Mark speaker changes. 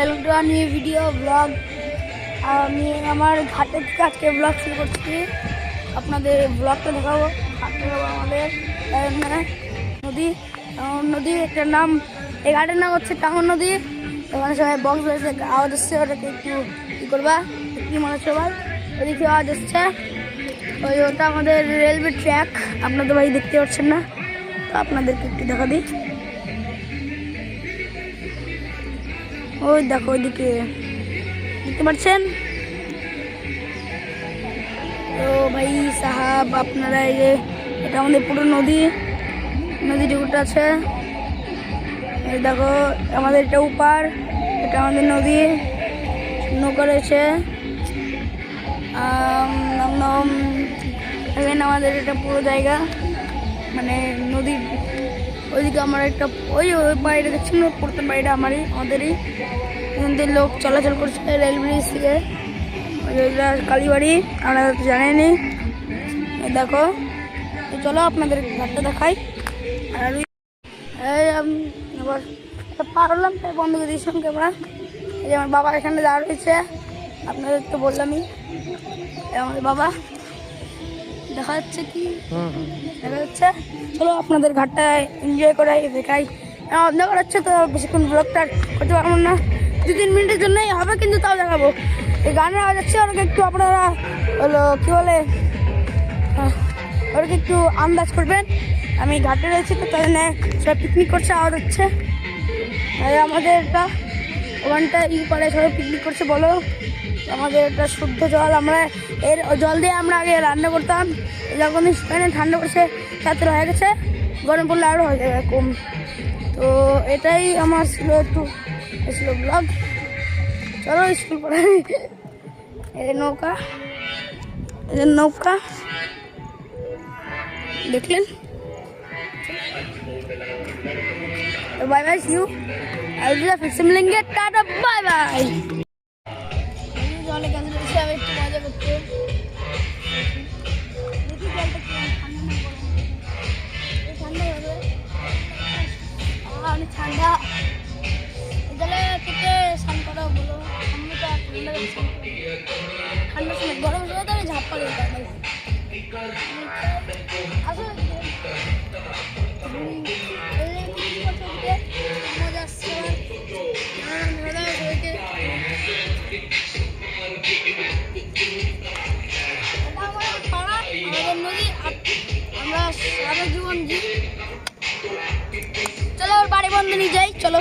Speaker 1: Welcome new video blog আমি আমার ঘাটের থেকে আজকে ব্লগ শুরু করছি। আপনাদের ব্লগটা দেখাবো। আমাদের নদী। টাউন নদী, এটার নাম, এই ঘাটের নাম হচ্ছে টাউন নদী। ওখানে সবাই বক্স রয়েছে আওয়াজ আসছে, ওটাকে একটু কী করবা কি মনে হচ্ছে সবাই ওদিকে আওয়াজ আসছে। ওই ওটা আমাদের রেলওয়ে ট্র্যাক আপনাদের ভাই দেখতে পাচ্ছেন না, তো আপনাদেরকে একটু দেখা দিই। ওই দেখো ওইদিকে। দেখতে পাচ্ছেন? তো ভাই, সাহাব, আপনারা এই যে, এটা আমাদের পুরো নদী। নদী ঢুকুটা আছে দেখো, আমাদের এটা উপার এটা আমাদের নদী। নৌকা রয়েছে। এখানে আমাদের এটা পুরো জায়গা। মানে নদীর ওইদিকে আমার একটা, ওই ওই বাড়িটা দেখছেন পুরাতন বাড়িটা আমারই, আমাদেরই। এখান থেকে লোক চলাচল করছে রেল ব্রিজ থেকে কালীবাড়ি জানেনই এই দেখো চলো আপনাদের ঘরটা দেখাই। আর এবার পার হলাম তাই বন্ধ করে দিয়েছিলাম ক্যামেরা। এই আমার বাবা এখানে দাঁড় রয়েছে। আপনাদের তো বললামই আমাদের বাবা। দেখা যাচ্ছে কি? দেখা যাচ্ছে। চলো আপনাদের ঘাটটা এনজয় করাই দেখাই। অন্ধকার হচ্ছে তো বেশিক্ষণ ব্লগটা করতে পারব না। দু তিন মিনিটের জন্যই হবে কিন্তু তাও দেখাবো। এই গানের আওয়াজ হচ্ছে ওনাকে একটু আপনারা হলো কী বলে ওটাকে একটু আন্দাজ করবেন। আমি ঘাটে রয়েছি তো তাই জন্য সবাই পিকনিক করছে আওয়াজ হচ্ছে। আর আমাদের এটা ওখানটা ই করে সবাই পিকনিক করছে, বলো। আমাদের এটা শুদ্ধ জল, আমরা এর জল দিয়ে আমরা আগে রান্না করতাম। যখন স্পেনে ঠান্ডা পড়ছে তাতে হয়ে গেছে, গরম পড়লে আরও হয়ে যাবে কম তো এটাই আমার ছিল একটু ছিল ব্লগ চলো স্কুল পড়ে এই নৌকা নৌকা। দেখলেন? तो बाय बाय सी यू अलविदा फिर से मिलेंगे टाटा बाय बाय জলে গেছে বসে আমি একটু মজা করতে দেখি জলটা কিরকম ঠান্ডা না গরম? এই ঠান্ডা হবে আহ, অনেক ঠান্ডা এই জলে থেকে স্নান করা বলো আমি তো আর ঠান্ডা জলে স্নান করি না। ঠান্ডার সময় গরম সময় তো আমি ঝাপ পারি বন্ধনী যাই চলো।